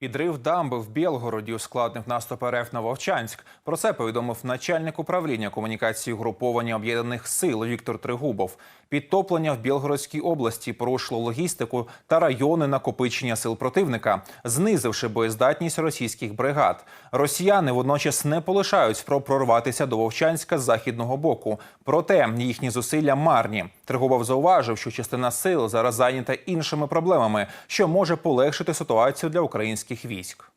Підрив дамби в Білгороді ускладнив наступ РФ на Вовчанськ. Про це повідомив начальник управління комунікації угруповання об'єднаних сил Віктор Тригубов. Підтоплення в Білгородській області порушило логістику та райони накопичення сил противника, знизивши боєздатність російських бригад. Росіяни водночас не полишають спроб прорватися до Вовчанська з західного боку. Проте їхні зусилля марні. Тригубов зауважив, що частина сил зараз зайнята іншими проблемами, що може полегшити ситуацію для українських військ.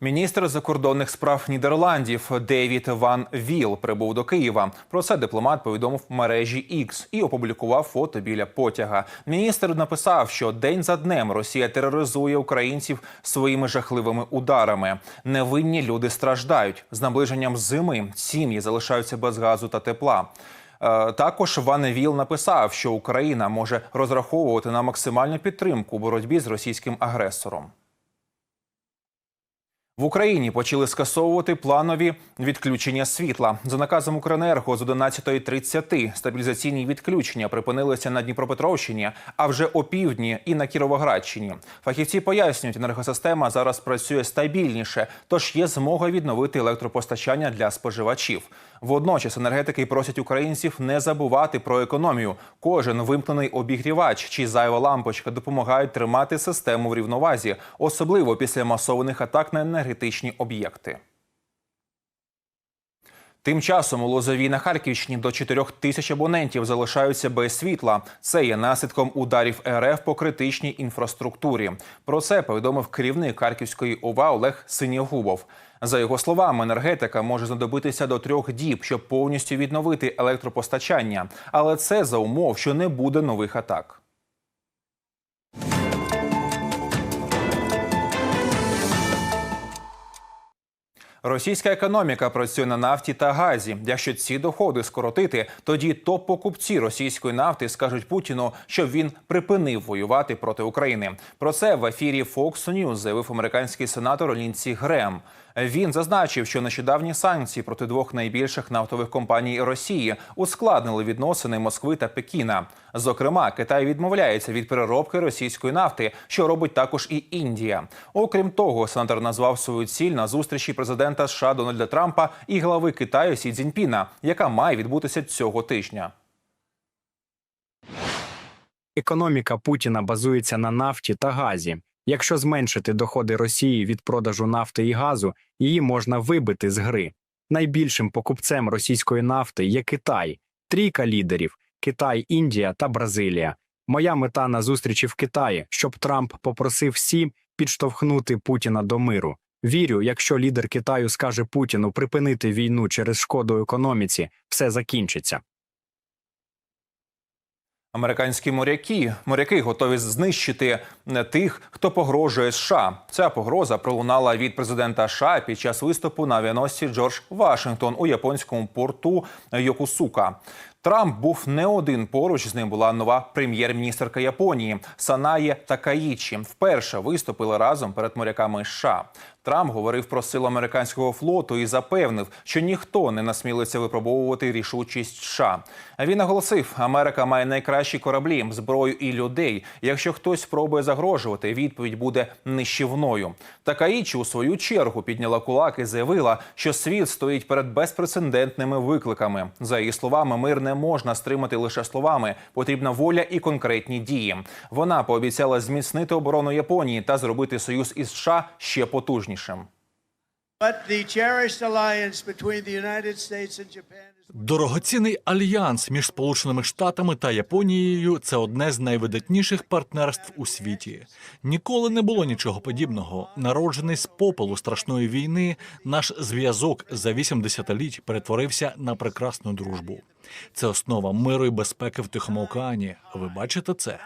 Міністр закордонних справ Нідерландів Девід Ван Віл прибув до Києва. Про це дипломат повідомив мережі X і опублікував фото біля потяга. Міністр написав, що день за днем Росія тероризує українців своїми жахливими ударами. Невинні люди страждають з наближенням зими. Сім'ї залишаються без газу та тепла. Е, Також Ван Віл написав, що Україна може розраховувати на максимальну підтримку у боротьбі з російським агресором. В Україні почали скасовувати планові відключення світла. За наказом Укренерго з 11.30 стабілізаційні відключення припинилися на Дніпропетровщині, а вже опівдні і на Кіровоградщині. Фахівці пояснюють, енергосистема зараз працює стабільніше, тож є змога відновити електропостачання для споживачів. Водночас енергетики просять українців не забувати про економію. Кожен вимкнений обігрівач чи зайва лампочка допомагають тримати систему в рівновазі, особливо після масованих атак на енергетичні об'єкти. Тим часом у Лозовій на Харківщині до 4 тисяч абонентів залишаються без світла. Це є наслідком ударів РФ по критичній інфраструктурі. Про це повідомив керівник Харківської ОВА Олег Синєгубов. За його словами, енергетика може знадобитися до трьох діб, щоб повністю відновити електропостачання. Але це за умов, що не буде нових атак. Російська економіка працює на нафті та газі. Якщо ці доходи скоротити, тоді топ-покупці російської нафти скажуть Путіну, щоб він припинив воювати проти України. Про це в ефірі Fox News заявив американський сенатор Лінці Грем. Він зазначив, що нещодавні санкції проти двох найбільших нафтових компаній Росії ускладнили відносини Москви та Пекіна. Зокрема, Китай відмовляється від переробки російської нафти, що робить також і Індія. Окрім того, сенатор назвав свою ціль на зустрічі президента США Дональда Трампа і глави Китаю Сі Цзіньпіна, яка має відбутися цього тижня. Економіка Путіна базується на нафті та газі. Якщо зменшити доходи Росії від продажу нафти і газу, її можна вибити з гри. Найбільшим покупцем російської нафти є Китай, трійка лідерів Китай, Індія та Бразилія. Моя мета на зустрічі в Китаї, щоб Трамп попросив всі підштовхнути Путіна до миру. Вірю, якщо лідер Китаю скаже Путіну припинити війну через шкоду економіці, все закінчиться. Американські моряки моряки готові знищити е, тих, хто погрожує США. Ця погроза пролунала від президента США під час виступу на авіаносці Джордж Вашингтон у японському порту Йокусука. Трамп був не один поруч з ним була нова прем'єр-міністерка Японії Санає Такаїчі. Вперше виступили разом перед моряками США. Трамп говорив про силу американського флоту і запевнив, що ніхто не насмілиться випробовувати рішучість США. Він наголосив, Америка має найкращі кораблі, зброю і людей. Якщо хтось спробує загрожувати, відповідь буде нищівною. Такаїчі у свою чергу підняла кулак і заявила, що світ стоїть перед безпрецедентними викликами. За її словами, мир не можна стримати лише словами. Потрібна воля і конкретні дії. Вона пообіцяла зміцнити оборону Японії та зробити союз із США ще потужнішим. Дорогоцінний альянс між Сполученими Штатами та Японією це одне з найвидатніших партнерств у світі. Ніколи не було нічого подібного. Народжений з попелу страшної війни, наш зв'язок за вісім десятиліть перетворився на прекрасну дружбу. Це основа миру і безпеки в Тихому океані. Ви бачите це?